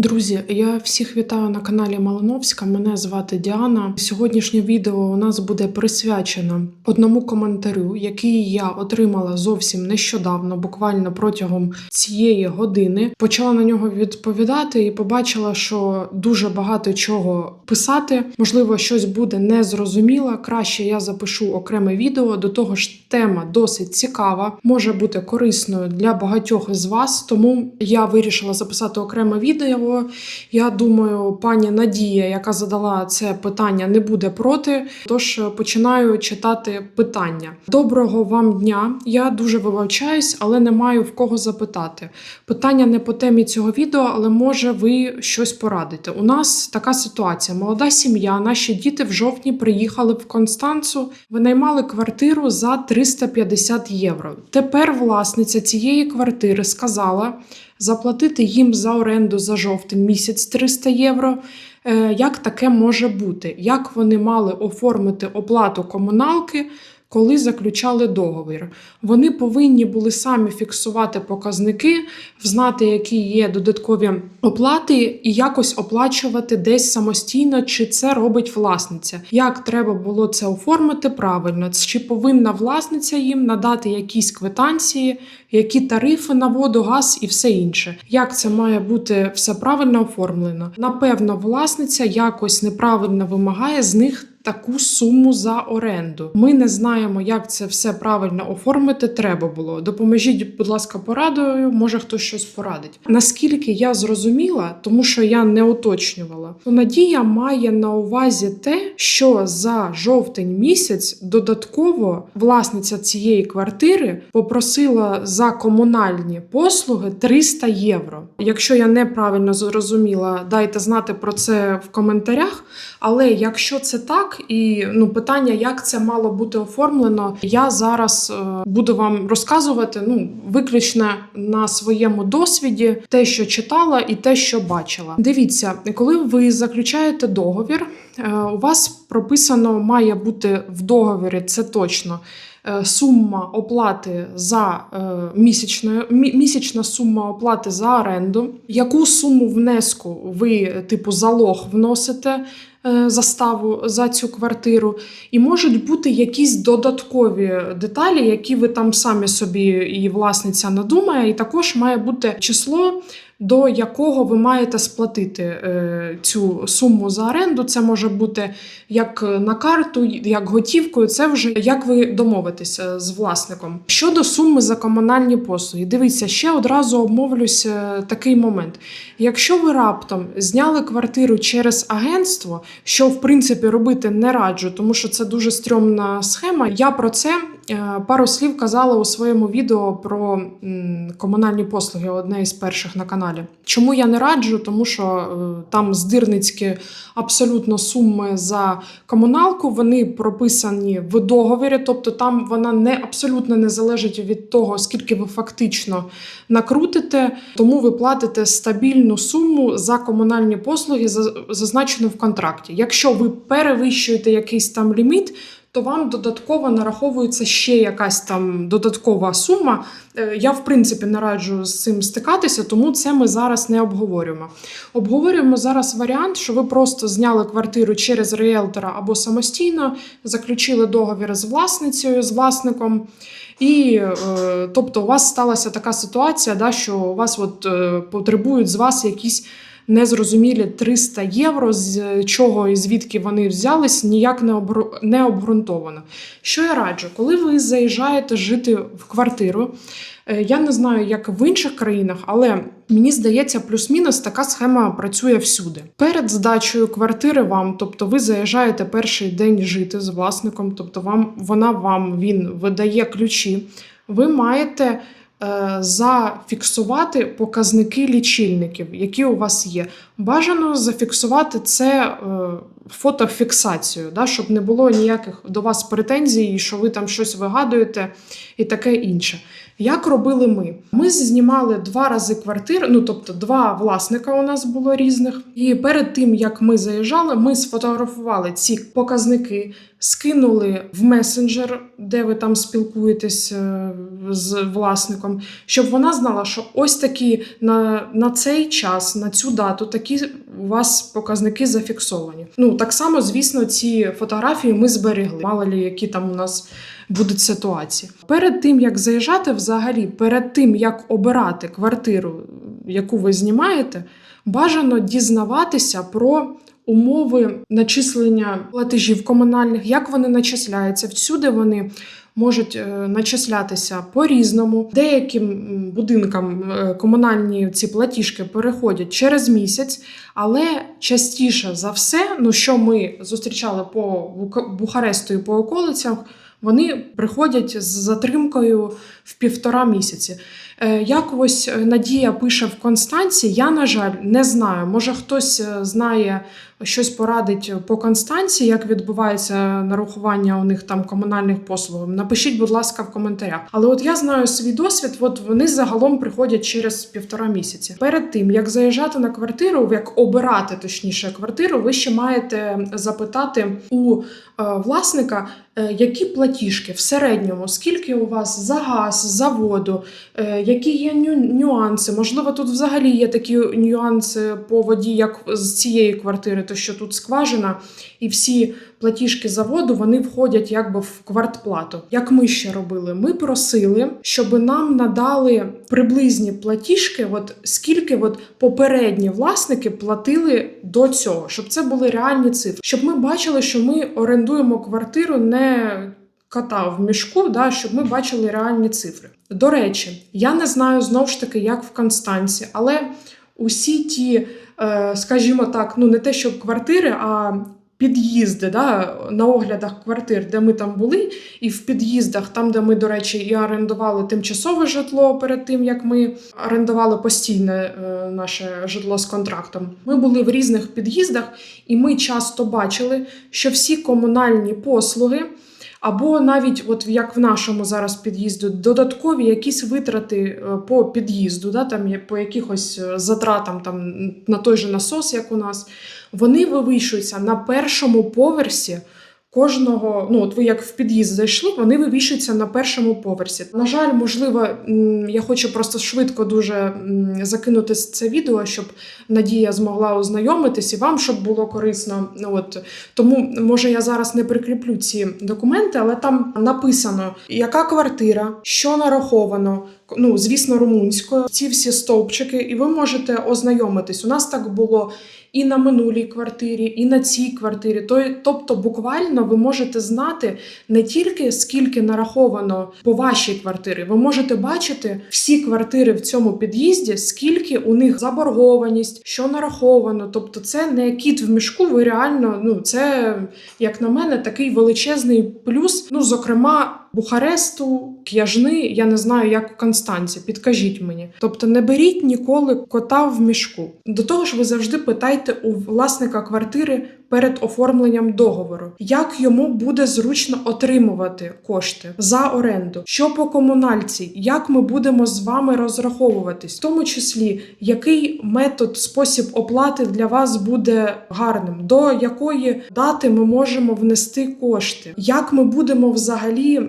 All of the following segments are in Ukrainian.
Друзі, я всіх вітаю на каналі Малиновська. Мене звати Діана. Сьогоднішнє відео у нас буде присвячено одному коментарю, який я отримала зовсім нещодавно, буквально протягом цієї години. Почала на нього відповідати і побачила, що дуже багато чого писати. Можливо, щось буде незрозуміло. Краще я запишу окреме відео. До того ж, тема досить цікава, може бути корисною для багатьох із вас. Тому я вирішила записати окреме відео. Я думаю, пані Надія, яка задала це питання, не буде проти. Тож е, починаю читати питання. Доброго вам дня! Я дуже вибачаюсь, але не маю в кого запитати. Питання не по темі цього відео, але може ви щось порадите. У нас така ситуація: молода сім'я, наші діти в жовтні приїхали в Констанцу, винаймали квартиру за 350 євро. Тепер власниця цієї квартири сказала заплатити їм за оренду за жовтень місяць 300 євро. Е, Як таке може бути? Як вони мали оформити оплату комуналки, коли заключали договір? Вони повинні були самі фіксувати показники, взнати, які є додаткові оплати, і якось оплачувати десь самостійно, чи це робить власниця. Як треба було це оформити правильно? Чи повинна власниця їм надати якісь квитанції, які тарифи на воду, газ і все інше? Як це має бути все правильно оформлено? Напевно, власниця якось неправильно вимагає з них. Таку суму за оренду. Ми не знаємо, як це все правильно оформити. Треба було. Допоможіть, будь ласка, порадою. Може хтось щось порадить. Наскільки я зрозуміла, тому що я не уточнювала, то Надія має на увазі те, що за жовтень місяць додатково власниця цієї квартири попросила за комунальні послуги 300 євро. Якщо я неправильно зрозуміла, дайте знати про це в коментарях. Але якщо це так, і ну питання, як це мало бути оформлено, я зараз е, буду вам розказувати ну виключно на своєму досвіді, те, що читала, і те, що бачила. Дивіться, коли ви заключаєте договір, е, у вас прописано має бути в договорі, це точно. е, Сума оплати за місячною місячна сума оплати за оренду, яку суму внеску ви, типу, залог вносите заставу за цю квартиру, і можуть бути якісь додаткові деталі, які ви там самі собі і власниця надумає, і також має бути число. До якого ви маєте сплатити е, цю суму за оренду, це може бути як на карту, як готівкою. Це вже як ви домовитеся з власником. Щодо суми за комунальні послуги, дивіться, ще одразу обмовлюся такий момент. Якщо ви раптом зняли квартиру через агентство, що в принципі робити не раджу, тому що це дуже стрьомна схема. Я про це пару слів казала у своєму відео про комунальні послуги, одне із перших на каналі. Чому я не раджу? Тому що е, там здирницькі абсолютно суми за комуналку, вони прописані в договорі, тобто там вона не абсолютно не залежить від того, скільки ви фактично накрутите, тому ви платите стабільну суму за комунальні послуги, зазначену в контракті. Якщо ви перевищуєте якийсь там ліміт, то вам додатково нараховується ще якась там додаткова сума. Е, Я, в принципі, не раджу з цим стикатися, тому це ми зараз не обговорюємо. Обговорюємо зараз варіант, що ви просто зняли квартиру через риелтора або самостійно, заключили договір з власницею, з власником. І е, тобто у вас сталася така ситуація, да, що у вас от, е, потребують з вас якісь незрозумілі 300 євро, з чого і звідки вони взялись, ніяк не, обру... не обґрунтовано. Що я раджу, коли ви заїжджаєте жити в квартиру, е, я не знаю, як в інших країнах, але мені здається, плюс-мінус така схема працює всюди. Перед здачею квартири вам, тобто ви заїжджаєте перший день жити з власником, тобто вам вона вам він видає ключі. Ви маєте зафіксувати показники лічильників, які у вас є. Бажано зафіксувати це фотофіксацію, да, щоб не було ніяких до вас претензій, що ви там щось вигадуєте і таке інше. Як робили ми? Ми знімали два рази квартир, ну тобто два власника у нас було різних. І перед тим як ми заїжджали, ми сфотографували ці показники, скинули в месенджер, де ви там спілкуєтесь е, з власником, щоб вона знала, що ось такі на, на цей час, на цю дату, такі у вас показники зафіксовані. Ну так само, звісно, ці фотографії ми зберегли. Мало лі, які там у нас будуть ситуації. Перед тим як заїжджати, взагалі, перед тим як обирати квартиру, яку ви знімаєте, бажано дізнаватися про. Умови начислення платежів комунальних, як вони начисляються, всюди вони можуть е, начислятися по-різному. Деяким будинкам е, комунальні ці платіжки переходять через місяць, але частіше за все, ну що ми зустрічали по Бухаресту і по околицях, вони приходять з затримкою в півтора місяці. Е, Як е, Надія пише в Констанці, я, на жаль, не знаю. Може, хтось е, знає щось порадить по Констанції, як відбувається нарахування у них там комунальних послуг. Напишіть, будь ласка, в коментарях. Але от я знаю свій досвід, от вони загалом приходять через півтора місяці. Перед тим як заїжджати на квартиру, як обирати точніше квартиру, ви ще маєте запитати у е, власника, е, які платіжки в середньому, скільки у вас за газ, за воду, е, які є ню- нюанси. Можливо, тут взагалі є такі нюанси по воді, як з цієї квартири, то що тут скважина, і всі платіжки за воду вони входять якби в квартплату. Як ми ще робили? Ми просили, щоб нам надали приблизні платіжки, от скільки от попередні власники платили до цього, щоб це були реальні цифри, щоб ми бачили, що ми орендуємо квартиру не кота в мішку, да, щоб ми бачили реальні цифри. До речі, я не знаю знов ж таки, як в Констанці, але усі ті, е, скажімо так, ну не те, щоб квартири, а під'їзди да, на оглядах квартир, де ми там були, і в під'їздах, там, де ми, до речі, і орендували тимчасове житло перед тим, як ми орендували постійне е, наше житло з контрактом. Ми були в різних під'їздах, і ми часто бачили, що всі комунальні послуги. Або навіть, от як в нашому зараз під'їзду, додаткові якісь витрати е, по під'їзду, да, там по якихось е, затратам там, на той же насос, як у нас, вони вивищуються на першому поверсі кожного. Ну, от ви як в під'їзд зайшли, вони вивішуються на першому поверсі. На жаль, можливо, я хочу просто швидко дуже закинути це відео, щоб Надія змогла ознайомитись і вам, щоб було корисно. От тому, може, я зараз не прикріплю ці документи, але там написано, яка квартира, що нараховано. Ну, звісно, румунською. Ці всі стовпчики, і ви можете ознайомитись. У нас так було і на минулій квартирі, і на цій квартирі. То- Тобто, буквально ви можете знати не тільки скільки нараховано по вашій квартирі, ви можете бачити всі квартири в цьому під'їзді, скільки у них заборгованість, що нараховано. Тобто, це не кіт в мішку. Ви реально, ну це як на мене, такий величезний плюс. Ну, зокрема. Бухаресту, К'яжни, я не знаю, як у Констанці. Підкажіть мені. Тобто не беріть ніколи кота в мішку. До того ж, ви завжди питайте у власника квартири перед оформленням договору, як йому буде зручно отримувати кошти за оренду, що по комунальці, як ми будемо з вами розраховуватись, в тому числі який метод, спосіб оплати для вас буде гарним, до якої дати ми можемо внести кошти, як ми будемо взагалі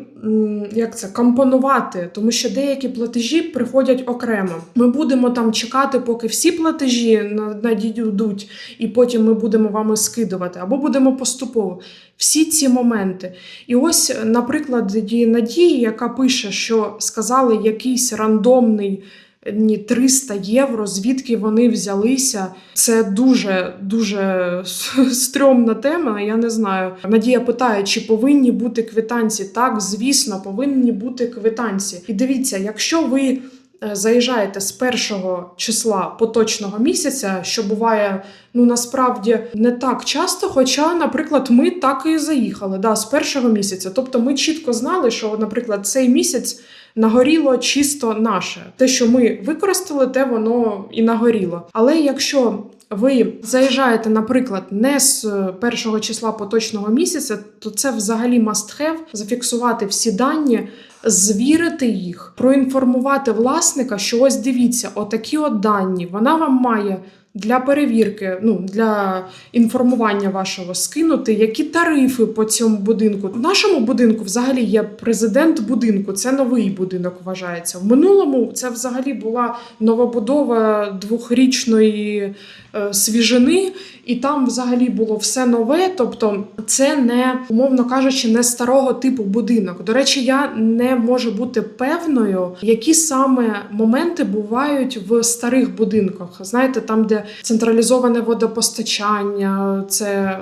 як це компонувати, тому що деякі платежі приходять окремо. Ми будемо там чекати, поки всі платежі на- надійдуть, і потім ми будемо вами скидувати, або будемо поступово. Всі ці моменти. І ось, наприклад, Надії, яка пише, що сказали якийсь рандомний. Ні, 300 євро, звідки вони взялися. Це дуже дуже стрьомна тема. Я не знаю. Надія питає, чи повинні бути квитанції. Так, звісно, повинні бути квитанції. І дивіться, якщо ви е, заїжджаєте з першого числа поточного місяця, що буває ну насправді не так часто. Хоча, наприклад, ми так і заїхали да, з першого місяця. Тобто ми чітко знали, що, наприклад, цей місяць. Нагоріло чисто наше. Те, що ми використали, те воно і нагоріло. Але якщо ви заїжджаєте, наприклад, не з е, першого числа поточного місяця, то це взагалі must have зафіксувати всі дані, звірити їх, проінформувати власника, що ось дивіться, отакі от дані. Вона вам має для перевірки, ну для інформування вашого скинути, які тарифи по цьому будинку. В нашому будинку взагалі є президент будинку. Це новий будинок вважається. В минулому це взагалі була новобудова двохрічної свіжини, і там взагалі було все нове. Тобто, це не умовно кажучи, не старого типу будинок. До речі, я не можу бути певною, які саме моменти бувають в старих будинках. Знаєте, там, де централізоване водопостачання, це е,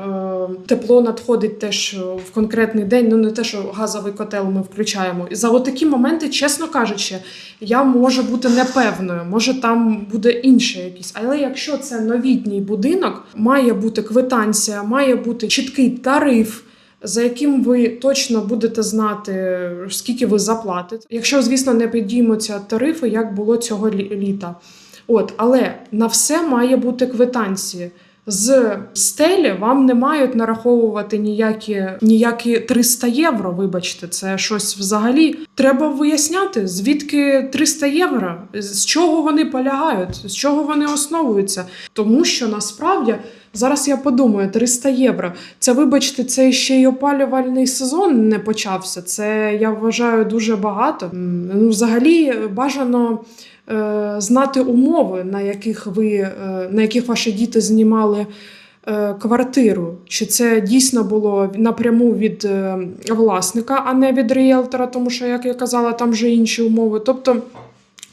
тепло надходить теж в конкретний день. Ну не те, що газовий котел ми включаємо. І за отакі моменти, чесно кажучи, я можу бути непевною. Може, там буде інше якийсь. Але якщо це новітній будинок, має бути квитанція, має бути чіткий тариф. За яким ви точно будете знати, скільки ви заплатите, якщо, звісно, не підіймуться тарифи, як було цього літа. От, але на все має бути квитанції. З стелі вам не мають нараховувати ніякі, ніякі 300 євро. Вибачте, це щось взагалі. Треба виясняти, звідки 300 євро, з чого вони полягають, з чого вони основуються. Тому що насправді зараз я подумаю, 300 євро. Це, вибачте, це ще й опалювальний сезон не почався. Це я вважаю дуже багато. Ну, взагалі бажано знати умови, на яких ви е, на яких ваші діти знімали. е, Квартиру, чи це дійсно було напряму від е, власника, а не від ріелтора, тому що, як я казала, там вже інші умови. Тобто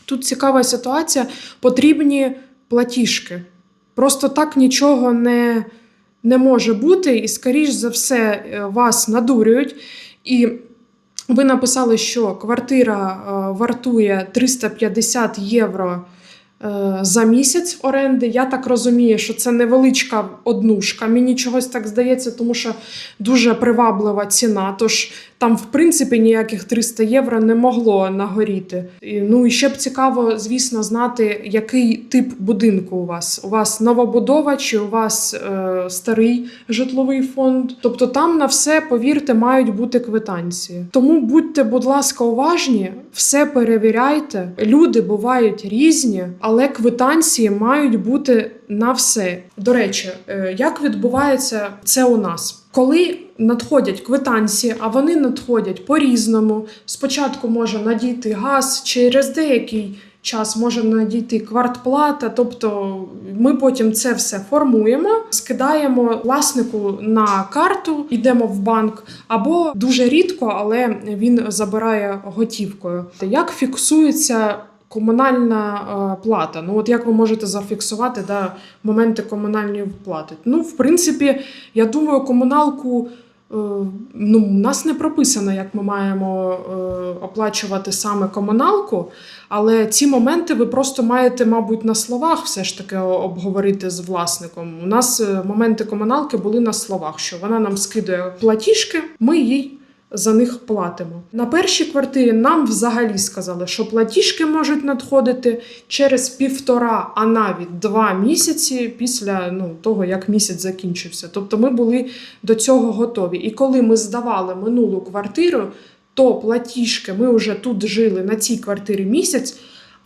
тут цікава ситуація, потрібні платіжки. Просто так нічого не, не може бути, і, скоріш за все, е, вас надурюють. І ви написали, що квартира е, вартує 350 євро е, за місяць оренди. Я так розумію, що це невеличка однушка. Мені чогось так здається, тому що дуже приваблива ціна. Тож там, в принципі, ніяких 300 євро не могло нагоріти. Ну і ще б цікаво, звісно, знати, який тип будинку у вас. У вас новобудова чи у вас е, старий житловий фонд. Тобто там на все, повірте, мають бути квитанції. Тому будьте, будь ласка, уважні, все перевіряйте. Люди бувають різні, але квитанції мають бути на все. До речі, е, як відбувається це у нас? Коли надходять квитанції, а вони надходять по-різному. Спочатку може надійти газ, через деякий час може надійти квартплата. Тобто ми потім це все формуємо, скидаємо власнику на карту, йдемо в банк, або дуже рідко, але він забирає готівкою. Як фіксується? Комунальна е, плата. Ну, от як ви можете зафіксувати да, моменти комунальної плати? Ну, в принципі, я думаю, комуналку ну, у нас не прописано, як ми маємо е, оплачувати саме комуналку, але ці моменти ви просто маєте, мабуть, на словах все ж таки обговорити з власником. У нас е, моменти комуналки були на словах, що вона нам скидує платіжки, ми їй за них платимо. На першій квартирі нам взагалі сказали, що платіжки можуть надходити через півтора, а навіть два місяці після ну, того, як місяць закінчився. Тобто ми були до цього готові. І коли ми здавали минулу квартиру, то платіжки ми вже тут жили на цій квартирі місяць.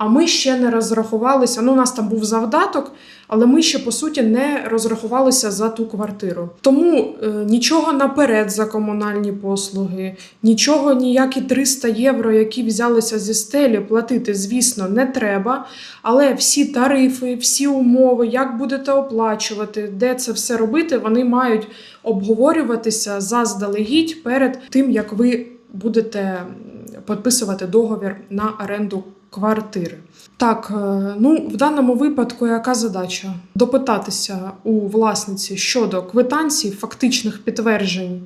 А ми ще не розрахувалися. Ну, у нас там був завдаток, але ми ще по суті не розрахувалися за ту квартиру. Тому е, нічого наперед за комунальні послуги, нічого, ніякі 300 євро, які взялися зі стелі, платити, звісно, не треба. Але всі тарифи, всі умови, як будете оплачувати, де це все робити, вони мають обговорюватися заздалегідь перед тим, як ви будете підписувати договір на оренду квартири. Так, е, ну в даному випадку яка задача? Допитатися у власниці щодо квитанцій, фактичних підтверджень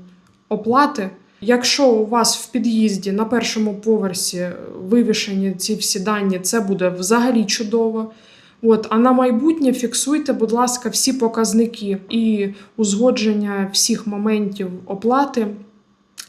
оплати. Якщо у вас в під'їзді на першому поверсі вивішені ці всі дані, це буде взагалі чудово. От, а на майбутнє фіксуйте, будь ласка, всі показники і узгодження всіх моментів оплати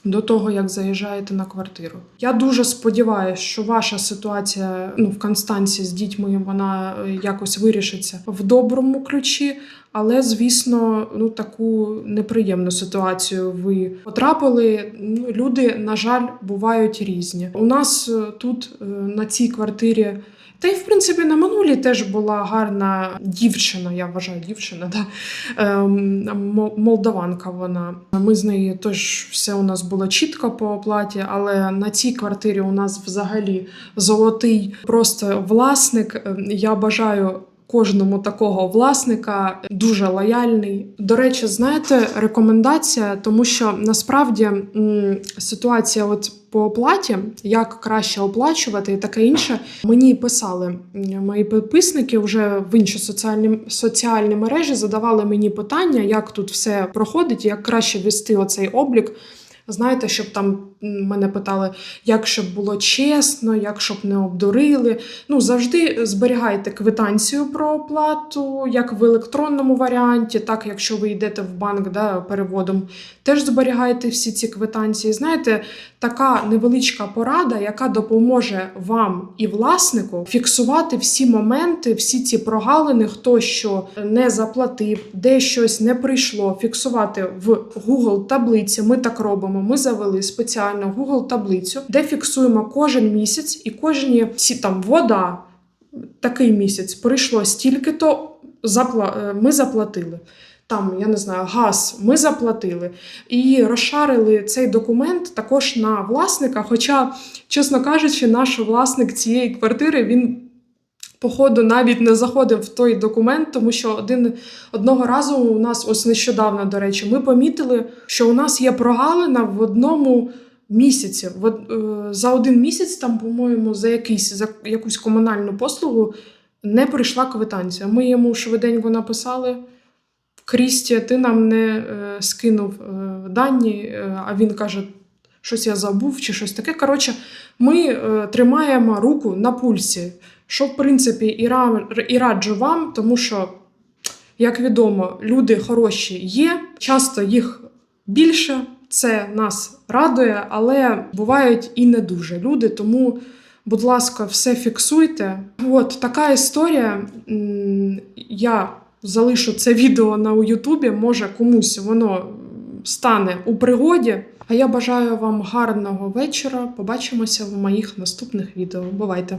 до того, як заїжджаєте на квартиру. Я дуже сподіваюся, що ваша ситуація ну, в Констанці з дітьми вона е, якось вирішиться в доброму ключі. Але, звісно, ну таку неприємну ситуацію ви потрапили. Ну, люди, на жаль, бувають різні. У нас е, тут е, на цій квартирі. Та й в принципі на минулі теж була гарна дівчина, я вважаю, дівчина, да? ем, молдаванка вона. Ми з нею теж все у нас було чітко по оплаті, але на цій квартирі у нас взагалі золотий просто власник. Ем, Я бажаю. Кожному такого власника дуже лояльний. До речі, знаєте, рекомендація, тому що насправді ситуація, от по оплаті, як краще оплачувати і таке інше, мені писали мої підписники вже в інші соціальні, соціальні мережі, задавали мені питання, як тут все проходить, як краще вести оцей облік. Знаєте, щоб там мене питали, як щоб було чесно, як щоб не обдурили. Ну, завжди зберігайте квитанцію про оплату, як в електронному варіанті, так якщо ви йдете в банк да, переводом, теж зберігайте всі ці квитанції. Знаєте, така невеличка порада, яка допоможе вам і власнику фіксувати всі моменти, всі ці прогалини, хто що не заплатив, де щось не прийшло, фіксувати в Google таблиці. Ми так робимо. Ми завели спеціально Google таблицю, де фіксуємо кожен місяць і кожні всі там вода. Такий місяць прийшло стільки-то запла... е, ми заплатили. Там, я не знаю, газ ми заплатили і розшарили цей документ також на власника. Хоча, чесно кажучи, наш власник цієї квартири він. Походу, навіть не заходив в той документ, тому що один одного разу у нас, ось нещодавно, до речі, ми помітили, що у нас є прогалина в одному місяці. В, е, за один місяць, там, по-моєму, за якийсь за якусь комунальну послугу не прийшла квитанція. Ми йому швиденько написали. Крісті, ти нам не е, скинув е, дані, а він каже, щось я забув чи щось таке. Коротше, ми тримаємо руку на пульсі, що, в принципі, і, ра, і раджу вам, тому що, як відомо, люди хороші є, часто їх більше, це нас радує, але бувають і не дуже люди, тому. Будь ласка, все фіксуйте. От така історія. Я залишу це відео на Ютубі. Може комусь воно стане у пригоді. А я бажаю вам гарного вечора. Побачимося в моїх наступних відео. Бувайте!